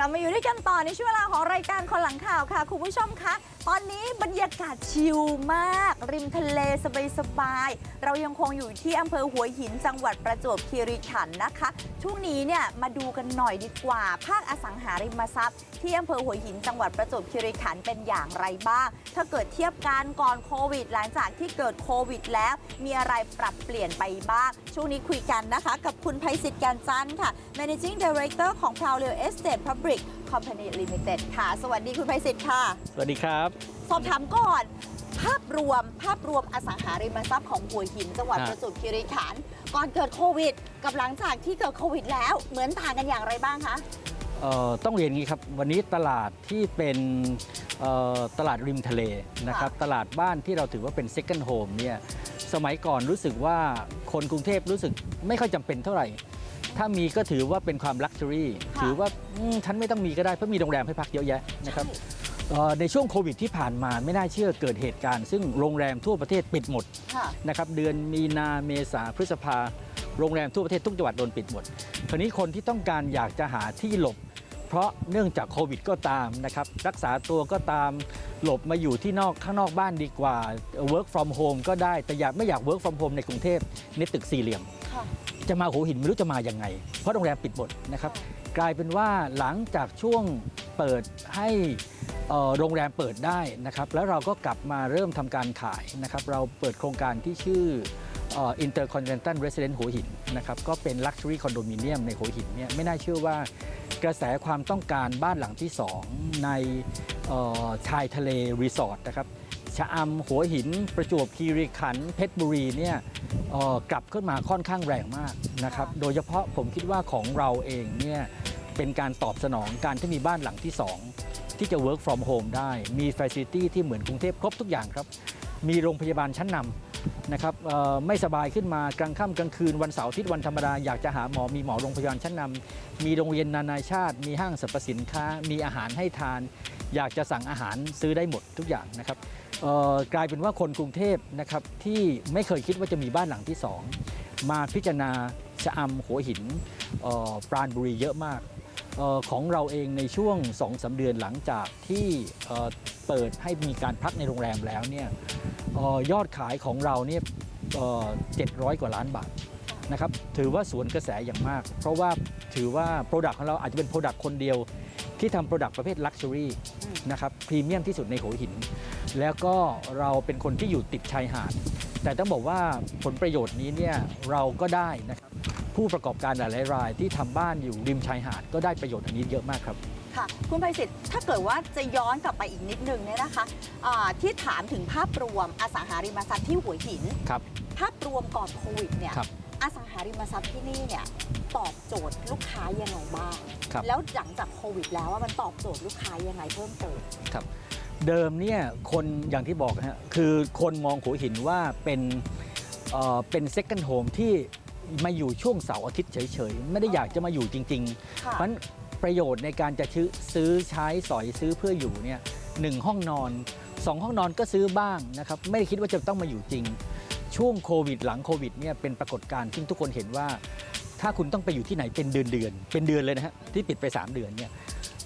กลับมาอยู่ด้วยกันต่อในช่วงเวลาของรายการคนหลังข่าวค่ะ คุณผู้ชมคะ ตอนนี้บรรยากาศชิลมาก ริมทะเลสบายๆเรายังคงอยู่ที่อำเภอหัวหินจังหวัดประจวบคีรีขันธ์นะคะ ช่วงนี้เนี่ยมาดูกันหน่อยดีกว่า ภาคอสังหาริมทรัพย์ ที่อำเภอหัวหินจังหวัดประจวบคีรีขันธ์เป็นอย่างไรบ้าง ถ้าเกิดเทียบกันก่อนโควิด หลังจากที่เกิดโควิดแล้ว มีอะไรปรับเปลี่ยนไปบ้าง ช่วงนี้คุยกันนะคะ กับคุณไพศิษฐ์แกนจันทร์ค่ะ Managing Director ของ p r o u d Real Estate Public Company Limited ค่ะ สวัสดีคุณไพศิษฐ์ค่ะ สวัสดีครับ สอบถามก่อน ภาพรวมภาพรวมอสังหาริมทรัพย์ของหัวหินจังหวัดครับประจวบคีรีขันธ์ก่อนเกิดโควิด กับหลังจากที่เกิดโควิดแล้วเหมือนต่างกันอย่างไรบ้างคะเอ่อต้องเรียนอย่างนี้ครับ วันนี้ตลาดที่เป็นเอ่อตลาดริมทะเลนะครับ ตลาดบ้านที่เราถือว่าเป็น second home เนี่ยสมัยก่อนรู้สึกว่าคนกรุงเทพรู้สึกไม่ค่อยจำเป็นเท่าไหร่ ถ้ามีก็ถือว่าเป็นความลักชัวรี่ค่ะถือว่าอืมฉันไม่ต้องมีก็ได้เพราะมีโรงแรมให้พักเยอะแยะนะครับเอ่อในช่วงโควิดที่ผ่านมาไม่น่าเชื่อเกิดเหตุการณ์ ซึ่งโรงแรมทั่วประเทศปิดหมด ค่ะ นะครับเดือนมีนาเมษาพฤษภาโรงแรมทั่วประเทศทุกจังหวัดโดนปิดหมดคราวนี้คนที่ต้องการอยากจะหาที่หลบ เพราะเนื่องจากโควิดก็ตามนะครับรักษาตัวก็ตามหลบมาอยู่ที่นอกข้างนอกบ้านดีกว่า work from home ก็ได้แต่อยากไม่อยาก work from home ในกรุงเทพในตึกสี่เหลี่ยม ค่ะ จะมาหัวหินไม่รู้จะมาอยังไง เพราะโรงแรมปิดหมดนะครับ กลายเป็นว่าหลังจากช่วงเปิดให้โรงแรมเปิดได้นะครับ แล้วเราก็กลับมาเริ่มทำการขายนะครับ เราเปิดโครงการที่ชื่ออ่อ Intercontinental Residence หัวหินนะครับ ก็เป็น Luxury Condominium ในหัวหินเนี่ยไม่น่าเชื่อว่ากระแสความต้องการบ้านหลังที่ 2 ในชายทะเลรีสอร์ทนะครับ ชะอำหัวหิน ประจวบคีรีขันธ์เพชรบุรีเนี่ยเอ่อกลับขึ้นมาค่อนข้างแรงมากนะครับโดยเฉพาะผมคิดว่าของเราเองเนี่ยเป็นการตอบสนองการที่มีบ้านหลังที่ 2 ที่จะ work from home ได้มี facility ที่เหมือนกรุงเทพครบทุกอย่างครับ มีโรงพยาบาลชั้นนำนะครับเอ่อไม่สบายขึ้นมากลางค่ำกลางคืนวันเสาร์อาทิตย์วันธรรมดาอยากจะหาหมอมีหมอโรงพยาบาลชั้นนำมีโรงเรียนนานาชาติ มีห้างสรรพสินค้า มีอาหารให้ทาน อยากจะสั่งอาหารซื้อได้หมดทุกอย่างนะครับ กลายเป็นว่าคนกรุงเทพนะครับที่ไม่เคยคิดว่าจะมีบ้านหลังที่ 2 มาพิจารณาชะอำหัวหินปราณบุรีเยอะมากออของเราเองในช่วง2อสาเดือนหลังจากที่เเปิดให้มีการพักในโรงแรมแล้วเนี่ยออยอดขายของเราเนี่ยเจ็ดร้อยกว่าล้านบาทนะครับถือว่าสวนกระแสอย่างมาก เพราะว่าถือว่า Product ของเราอาจจะเป็น Product คนเดียวที่ทำ Product ประเภท Luxury อืมนะครับพรีเมียมที่สุดในหัวหิน แล้วก็เราเป็นคนที่อยู่ติดชายหาด แต่ต้องบอกว่าผลประโยชน์นี้เนี่ยเราก็ได้นะครับผู้ประกอบการหลายๆรายที่ทำบ้านอยู่ริมชายหาดก็ได้ประโยชน์อันนี้เยอะมากครับค่ะคุณไพศิษฐ์ถ้าเกิดว่าจะย้อนกลับไปอีกนิดนึงเนี่ยนะคะอ่าที่ถามถึงภาพรวมอสังหาริมทรัพย์ที่หัวหินครับภาพรวมก่อนโควิดเนี่ยครับอสังหาริมทรัพย์ที่นี่เนี่ยตอบโจทย์ลูกค้ายังไงบ้างครับแล้วหลังจากโควิดแล้วว่ามันตอบโจทย์ลูกค้ายังไงเพิ่มเติมครับ เดิมเนี่ยคนอย่างที่บอกนะฮะคือคนมองหัวหินว่าเป็นเอ่อเป็น second home ที่มาอยู่ช่วงเสาร์อาทิตย์เฉยๆ ไม่ได้อยากจะมาอยู่จริงๆค่ะเพราะฉะนั้นประโยชน์ในการจะซื้อซื้อใช้สอยซื้อเพื่ออยู่เนี่ยหนึ่งห้องนอนสองห้องนอนก็ซื้อบ้างนะครับไม่ได้คิดว่าจะต้องมาอยู่จริง ช่วงโควิดหลังโควิดเนี่ยเป็นปรากฏการณ์ที่ทุกคนเห็นว่า ถ้าคุณต้องไปอยู่ที่ไหนเป็นเดือนเดือนๆเป็นเดือนเลยนะฮะที่ปิดไป 3 เดือนเนี่ย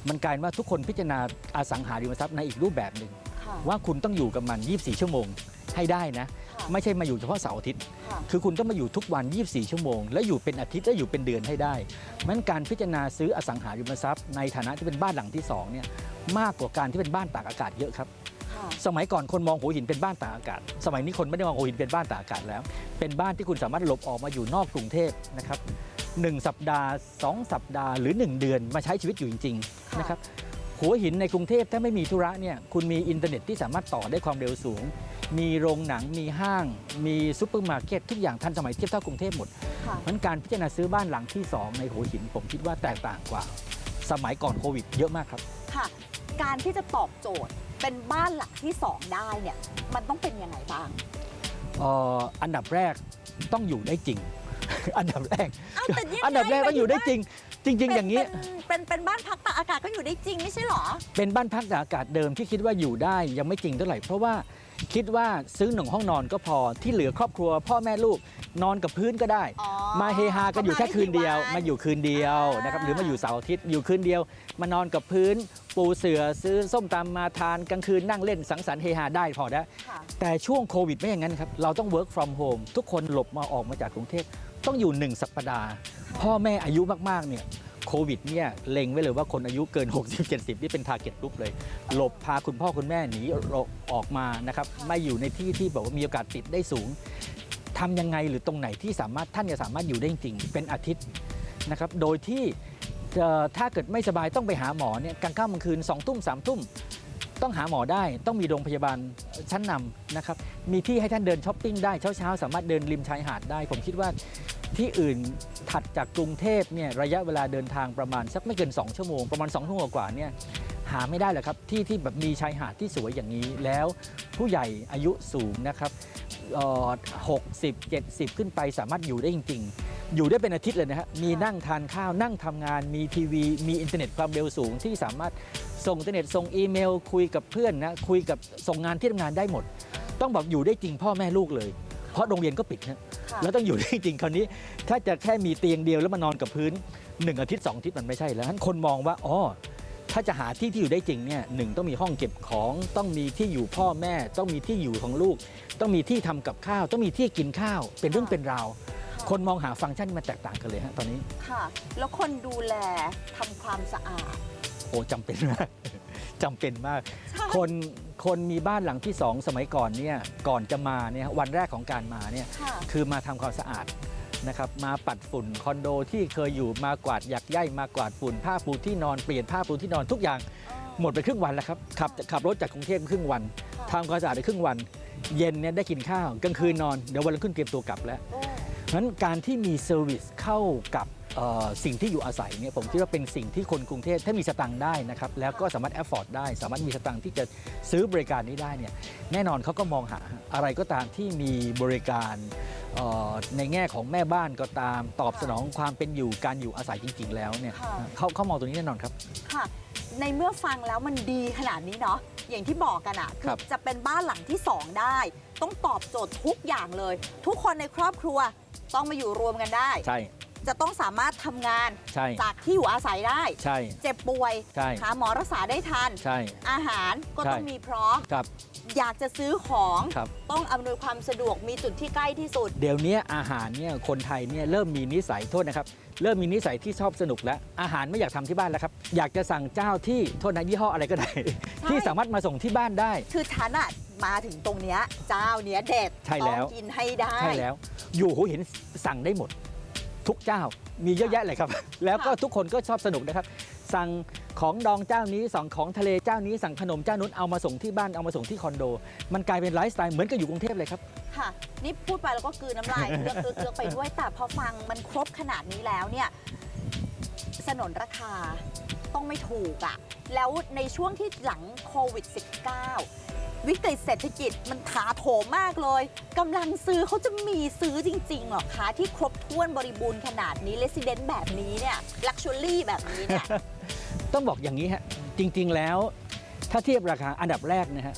มันกลายเป็นว่าทุกคนพิจารณาอสังหาริมทรัพย์ในอีกรูปแบบหนึ่งค่ะว่าคุณต้องอยู่กับมัน 24 ชั่วโมงให้ได้นะค่ะไม่ใช่มาอยู่เฉพาะเสาร์อาทิตย์ค่ะคือคุณต้องมาอยู่ทุกวัน 24 ชั่วโมง และอยู่เป็นอาทิตย์และอยู่เป็นเดือนให้ได้มันการพิจารณาซื้ออสังหาริมทรัพย์ ในฐานะที่เป็นบ้านหลังที่2เนี่ยมากกว่าการที่เป็นบ้านตากอากาศเยอะครับค่ะสมัยก่อนคนมองหัวหินเป็นบ้านตากอากาศ สมัยนี้คนไม่ได้มองหัวหินเป็นบ้านตากอากาศแล้ว เป็นบ้านที่คุณสามารถหลบออกมาอยู่นอกกรุงเทพนะครับ หนึ่งสัปดาห์ 2 สัปดาห์หรือ 1 เดือนมาใช้ชีวิตอยู่จริงๆนะครับหัวหินในกรุงเทพถ้าไม่มีธุระเนี่ยคุณมีอินเทอร์เน็ตที่สามารถต่อได้ความเร็วสูง มีโรงหนังมีห้าง มีซูเปอร์มาร์เก็ตทุกอย่างทันสมัยเทียบเท่ากรุงเทพหมดค่ะมันการพิจารณาซื้อบ้านหลังที่ 2 ในหัวหินผมคิดว่าแตกต่างกว่า สมัยก่อนโควิดเยอะมากครับค่ะ การที่จะตอบโจทย์เป็นบ้านหลังที่สองได้เนี่ยมันต้องเป็นยังไงบ้างเอ่ออันดับแรกต้องอยู่ได้จริง อันดับแรกเอ้าแต่ยังไงอันดับแรกต้องอยู่ได้จริง จริง ๆ อย่างนี้เป็นเป็นเป็นบ้านพักตากอากาศก็อยู่ได้จริงไม่ใช่เหรอ เป็นบ้านพักตากอากาศเดิมที่คิดว่าอยู่ได้ยังไม่จริงเท่าไหร่เพราะว่า คิดว่าซื้อหนึ่งห้องนอนก็พอที่เหลือครอบครัว พ่อแม่ลูกนอนกับพื้นก็ได้ อ๋อมาเฮฮากันอยู่แค่คืนเดียว มาอยู่คืนเดียวอ่าน นะครับหรือมาอยู่เสาร์อาทิตย์อยู่คืนเดียว มานอนกับพื้น ปูเสือซื้อส้มตำมาทานกลางคืนนั่งเล่นสังสรรค์เฮฮาได้พอได้ค่ะ แต่ช่วงโควิดไม่อย่างนั้นครับ เราต้อง work from home ทุกคนหลบมาออกมาจากกรุงเทพต้องอยู่หนึ่งสัปดาห์ พ่อแม่อายุมาก ๆ เนี่ย โควิดเนี่ยเล็งไว้เลยว่าคนอายุเกิน 60-70 นี่เป็น target group เลย หลบพาคุณพ่อคุณแม่หนีออกมานะครับไม่อยู่ในที่ที่บอกว่ามีโอกาสติดได้สูงทำยังไงหรือตรงไหนที่สามารถท่านจะสามารถอยู่ได้จริงเป็นอาทิตย์นะครับโดยที่ถ้าเกิดไม่สบายต้องไปหาหมอเนี่ยกลางค่ำกลางคืนสองทุ่มสามทุ่ม ต้องหาหมอได้ต้องมีโรงพยาบาลชั้นนำนะครับมีที่ให้ท่านเดินช้อปปิ้งได้เช้าๆ สามารถเดินริมชายหาดได้ ผมคิดว่าที่อื่นถัดจากกรุงเทพเนี่ยระยะเวลาเดินทางประมาณสักไม่เกิน 2 ชั่วโมง ประมาณ 2 ชั่วโมงกว่าเนี่ย หาไม่ได้หรอกครับที่ที่แบบมีชายหาดที่สวยอย่างนี้แล้วผู้ใหญ่อายุสูงนะครับหกสิบเจ็ดสิบขึ้นไปสามารถอยู่ได้จริง ๆ อยู่ได้เป็นอาทิตย์เลยนะฮะมีนั่งทานข้าวนั่งทำงานมีทีวี มีอินเทอร์เน็ตความเร็วสูงที่สามารถส่งอินเทอร์เน็ตส่งอีเมล คุยกับเพื่อนนะคุยกับส่งงานที่ทำงานได้หมด ต้องแบบอยู่ได้จริงพ่อแม่ลูกเลย เพราะโรงเรียนก็ปิดนะค่ะแล้วต้องอยู่ได้จริงคราวนี้ ถ้าจะแค่มีเตียงเดียวแล้วมานอนกับพื้นหนึ่งอาทิตย์สองอาทิตย์มันไม่ใช่แล้วฉะนั้นคนมองว่าอ๋อ ถ้าจะหาที่ที่อยู่ได้จริงเนี่ยหนึ่งต้องมีห้องเก็บของ ต้องมีที่อยู่พ่อแม่ ต้องมีที่อยู่ของลูก ต้องมีที่ทำกับข้าว ต้องมีที่กินข้าว เป็นเรื่องเป็นราวคนมองหาฟังก์ชันที่มันแตกต่างกันเลยฮะตอนนี้ค่ะ แล้วคนดูแลทำความสะอาดโอ้จำเป็นมากจำเป็นมากใช่คนคนมีบ้านหลังที่สองสมัยก่อนเนี่ยก่อนจะมาเนี่ยวันแรกของการมาเนี่ยค่ะคือมาทำความสะอาด นะครับมาปัดฝุ่นคอนโดที่เคยอยู่มากวาดหยักใยมากวาดฝุ่นผ้าปูที่นอนเปลี่ยนผ้าปูที่นอนทุกอย่างหมดไปครึ่งวันแล้วครับขับขับรถจากกรุงเทพครึ่งวันทำความสะอาดได้ครึ่งวัน เย็นเนี่ยได้กินข้าวกลางคืนนอนเดี๋ยววันรุ่งขึ้นเตรียมตัวกลับแล้วโอ้เพราะฉะนั้นการที่มีเซอร์วิสเข้ากับเอ่อสิ่งที่อยู่อาศัยเนี่ยผมคิดว่าเป็นสิ่งที่คนกรุงเทพถ้ามีสตังค์ได้นะครับแล้วก็สามารถแอฟฟอร์ดได้ สามารถมีสตังค์ที่จะซื้อบริการนี้ได้เนี่ยแน่นอนเขาก็มองหาอะไรก็ตามที่มีบริการเอ่อ ในแง่ของแม่บ้านก็ตาม ตอบสนองความเป็นอยู่การอยู่อาศัยจริง ๆ แล้วเนี่ยค่ะ เขาเขามองตรงนี้แน่นอนครับ ค่ะ ในเมื่อฟังแล้วมันดีขนาดนี้เนาะอย่างที่บอกกันอะครับจะเป็นบ้านหลังที่2ได้ ต้องตอบโจทย์ทุกอย่างเลย ทุกคนในครอบครัวต้องมาอยู่รวมกันได้ ใช่ จะต้องสามารถทำงานใช่ จากที่อยู่อาศัยได้ ใช่ เจ็บป่วย ใช่ หาหมอรักษาได้ทัน ใช่ อาหารก็ใช่ ต้องมีพร้อม ครับอยากจะซื้อของครับ ต้องอำนวยความสะดวกมีจุดที่ใกล้ที่สุด เดี๋ยวนี้อาหารเนี่ยคนไทยเนี่ยเริ่มมีนิสัยโทษนะครับ เริ่มมีนิสัยที่ชอบสนุกแล้ว อาหารไม่อยากทำที่บ้านแล้วครับ อยากจะสั่งเจ้าที่โทษนะยี่ห้ออะไรก็ได้ใช่ที่สามารถมาส่งที่บ้านได้ คือฉันอะมาถึงตรงเนี้ยเจ้าเนี้ยเด็ดใช่แล้ว ต้องกินให้ได้ ใช่แล้ว อยู่หูเห็นสั่งได้หมด ทุกเจ้ามีเยอะแยะเลยครับ แล้วก็ทุกคนก็ชอบสนุกนะครับ สั่งของดองเจ้านี้สั่งของทะเลเจ้านี้สั่งขนมเจ้านู้นเอามาส่งที่บ้านเอามาส่งที่คอนโด มันกลายเป็นไลฟ์สไตล์เหมือนกับอยู่กรุงเทพเลยครับ ค่ะ นี่พูดไปแล้วก็กลืนน้ำลายเลือกเลือกเลือกไปด้วยแต่พอฟังมันครบขนาดนี้แล้วเนี่ยสนนราคาต้องไม่ถูกอะ่ะ แล้วในช่วงที่หลังโควิด -19 วิกฤตเศรษฐกิจมันถาโถมมากเลยกำลังซื้อเขาจะมีซื้อจริงๆหรอคะที่ครบถ้วนบริบูรณ์ขนาดนี้เลส i เดนต์แบบนี้เนี่ยลักชัวรี่แบบนี้เนี่ย ต้องบอกอย่างนี้ฮะจริงๆแล้วถ้าเทียบราคาอันดับแรกนะฮะ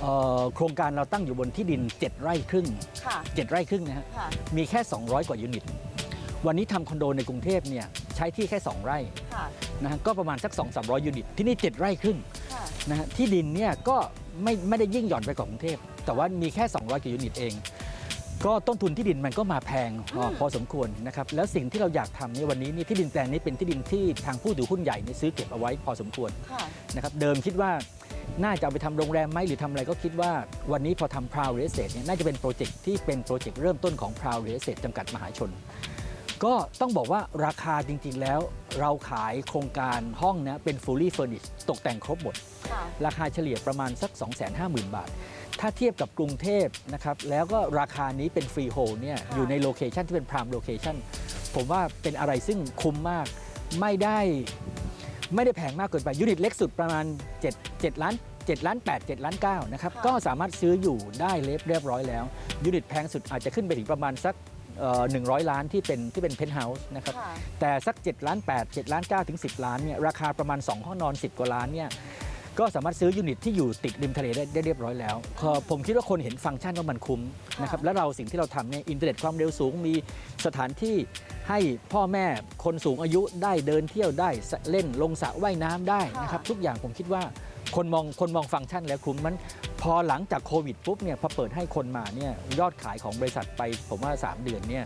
เอ่อโครงการเราตั้งอยู่บนที่ดิน 7 ไร่ครึ่ง ค่ะ 7 ไร่ครึ่งนะฮะค่ะ มีแค่ 200 กว่ายูนิต วันนี้ทำคอนโดในกรุงเทพเนี่ยใช้ที่แค่ 2 ไร่ค่ะ นะฮะก็ประมาณสัก 2 3 0 0 ยูนิต ที่นี่ 7 ไร่ครึ่งค่ะ นะฮะที่ดินเนี่ยก็ไม่ไม่ได้ยิ่งหย่อนไปกว่ากรุงเทพ แต่ว่ามีแค่ 200กว่ายูนิตเอง ก็ต้นทุนที่ดินมันก็มาแพงพออืมพอสมควรนะครับแล้วสิ่งที่เราอยากทำในยวันนี้นี่ที่ดินแปลงนี้เป็นที่ดินที่ทางผู้ถือหุ้นใหญ่เนี่ยซื้อเก็บเอาไว้พอสมควรค่ะ นะครับเดิมคิดว่าน่าจะเอาไปทำโรงแรมไหมหรือทำอะไรก็คิดว่าวันนี้พอทำ Proud Real Estate เนี่ยน่าจะเป็นโปรเจกต์ที่เป็นโปรเจกต์เริ่มต้นของ Proud Real Estate จำกัดมหาชน ก็ต้องบอกว่าราคาจริงๆแล้วเราขายโครงการห้องนะเป็น fully furnished ตกแต่งครบหมดค่ะราคาเฉลี่ยประมาณสัก 250,000 บาท ถ้าเทียบกับกรุงเทพนะครับ แล้วก็ราคานี้เป็นฟรีโฮลเนี่ยค่ะอยู่ในโลเคชันที่เป็นพรามโลเคชันผมว่าเป็นอะไรซึ่งคุ้มมากไม่ได้ไม่ได้แพงมากเกินไปยูนิตเล็กสุดประมาณ 7 7ล้าน7ล้าน8 7ล้าน9นะครับก็สามารถซื้ออยู่ได้เรียบเรียบร้อยแล้วยูนิตแพงสุดอาจจะขึ้นไปถึงประมาณสัก หนึ่งร้อยล้านที่เป็นที่เป็นเพนท์เฮาส์นะครับค่ะแต่สัก 7 ล้าน 8 7 ล้าน 9 ถึง 10 ล้านเนี่ยราคาประมาณ 2 ห้องนอน 10 กว่าล้านเนี่ยก็สามารถซื้อยูนิตที่อยู่ติดริมทะเลได้ได้เรียบร้อยแล้วพอผมคิดว่าคนเห็นฟังก์ชันว่ามันคุ้มนะครับแล้วเราสิ่งที่เราทำเนี่ยอินเทอร์เน็ตความเร็วสูงมีสถานที่ให้พ่อแม่คนสูงอายุได้เดินเที่ยวได้สเล่นลงสระว่ายน้ำได้นะครับทุกอย่างผมคิดว่าคนมองคนมองฟังก์ชันแล้วคุ้มมัน พอหลังจากโควิดปุ๊บเนี่ยพอเปิดให้คนมาเนี่ยยอดขายของบริษัทไปผมว่า 3 เดือนเนี่ย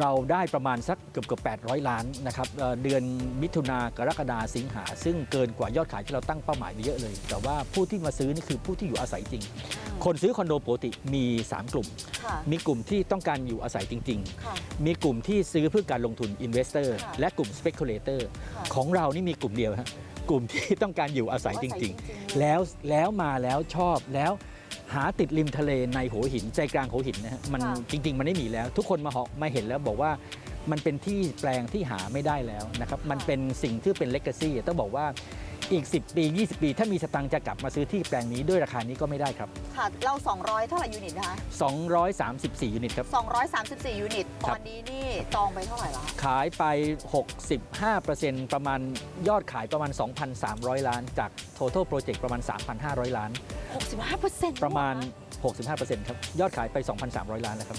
เราได้ประมาณสักเกือบเกือบ800 ล้านนะครับเดือนมิถุนากรกฎาสิงหา ซึ่งเกินกว่ายอดขายที่เราตั้งเป้าหมายไปเยอะเลย แต่ว่าผู้ที่มาซื้อนี่คือผู้ที่อยู่อาศัยจริง คนซื้อคอนโดปกติมี 3 กลุ่ม ค่ะ มีกลุ่มที่ต้องการอยู่อาศัยจริง ค่ะ ๆ มีกลุ่มที่ซื้อเพื่อการลงทุน Investor ค่ะและกลุ่ม Speculator ค่ะ ของเรานี่มีกลุ่มเดียวฮะกลุ่มที่ต้องการอยู่อาศัยจริงๆๆแล้วแล้วมาแล้วชอบแล้วหาติดริมทะเลในหัวหินใจกลางหัวหินนะฮะมันค่ะ จริง ๆ มันไม่มีแล้ว ทุกคนมาเหาะมาเห็นแล้วบอกว่ามันเป็นที่แปลงที่หาไม่ได้แล้วนะครับมันเป็นสิ่งที่เป็นเลก a ซี่ต้องบอกว่า อีก 10 ปี 20 ปี ถ้ามีสตังค์จะกลับมาซื้อที่แปลงนี้ด้วยราคานี้ก็ไม่ได้ครับ ค่ะ เรา 200 เท่าไหร่ยูนิตนะคะ234 ยูนิตครับ 234 ยูนิตคตรัอบนนี้นี่จองไปเท่าไหร่แล้วคะขายไป 65%ประมาณยอดขายประมาณ 2,300 ล้าน จาก total project ประมาณ 3,500 ล้าน 65เปอร์เซ็นต์ประมาณ 65%ครับ ยอดขายไป 2,300 ล้านแล้วครับ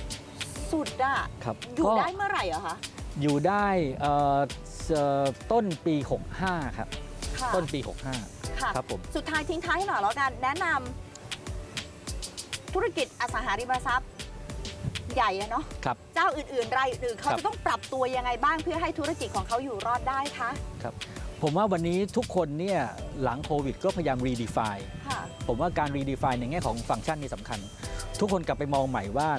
สุดอะครับอยู่ก็ได้เมื่อไหร่อะคะ อยู่ได้เอ่อเอ่อต้นปี 65 ครับ ค่ะต้นปี ค่ะ 65 ครับผม สุดท้ายทิ้งท้ายให้หน่อยแล้วกัน แนะนำธุรกิจอสังหาริมทรัพย์ ใหญ่อะเนาะครับ เจ้าอื่นๆรายอื่นๆเขาครับ จะต้องปรับตัวยังไงบ้างเพื่อให้ธุรกิจของเขาอยู่รอดได้คะผมว่าวันนี้ทุกคนเนี่ยหลังโควิดก็พยายาม redefine ค่ะ ผมว่าการ redefine ในแง่ของฟังก์ชันนี่สำคัญ ทุกคนกลับไปมองใหม่ว่า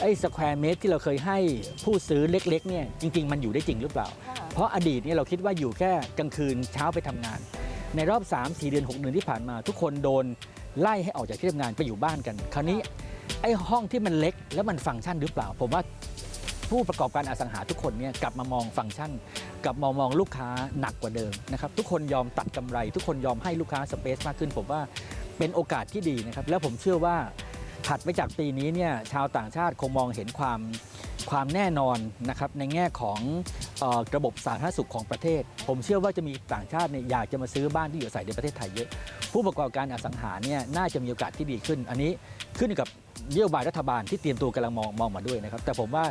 ไอ้สแควร์เมตรที่เราเคยให้ผู้ซื้อเล็กๆเนี่ยจริง ๆ มันอยู่ได้จริงหรือเปล่าค่ะเพราะอดีตเนี่ยเราคิดว่าอยู่แค่กลางคืนเช้าไปทำงาน ในรอบ 3 4 เดือน 6 เดือนที่ผ่านมา ทุกคนโดนไล่ให้ออกจากที่ทำงานไปอยู่บ้านกัน คราวนี้ไอ้ห้องที่มันเล็กแล้วมันฟังก์ชันหรือเปล่า ผมว่าผู้ประกอบการอสังหาทุกคนเนี่ยกลับมามองฟังก์ชัน กลับมามองลูกค้าหนักกว่าเดิมนะครับทุกคนยอมตัดกำไร ทุกคนยอมให้ลูกค้าสเปซมากขึ้น ผมว่าเป็นโอกาสที่ดีนะครับแล้วผมเชื่อว่า ถัดไปจากปีนี้เนี่ยชาวต่างชาติคงมองเห็นความความแน่นอนนะครับในแง่ของออระบบสาธารณสุขของประเทศ ผมเชื่อว่าจะมีต่างชาติเนี่ยอยากจะมาซื้อบ้านที่อยู่อาศัยในประเทศไทยเยอะ ผู้ประกอบการอสังหาเนี่ยน่าจะมีโอกาสที่ดีขึ้น อันนี้ขึ้นอยู่กับ นโยบายรัฐบาลที่เตรียมตัวกำลังมองมองมาด้วยนะครับ แต่ผมว่า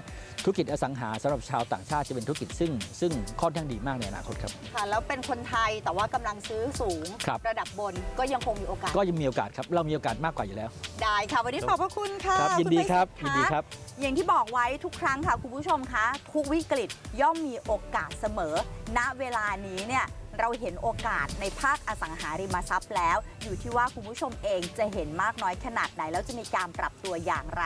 ธุรกิจอสังหาสำหรับชาวต่างชาติจะเป็นธุรกิจซึ่ง ซึ่งค่อนข้างดีมากในอนาคตครับค่ะแล้วเป็นคนไทยแต่ว่ากำลังซื้อสูงครับระดับบนก็ยังคงมีโอกาส ก็ยังมีโอกาสครับ เรามีโอกาสมากกว่าอยู่แล้ว ได้ค่ะ วันนี้ขอบพระคุณค่ะครับยินณดีประครับสิทธิ์ยินดีครับ อย่างที่บอกไว้ทุกครั้งค่ะคุณผู้ชมคะทุกวิกฤตย่อมมีโอกาสเสมอ ณเวลานี้เนี่ย เราเห็นโอกาสในภาคอสังหาริมทรัพย์แล้ว อยู่ที่ว่าคุณผู้ชมเองจะเห็นมากน้อยขนาดไหน แล้วจะมีการปรับตัวอย่างไร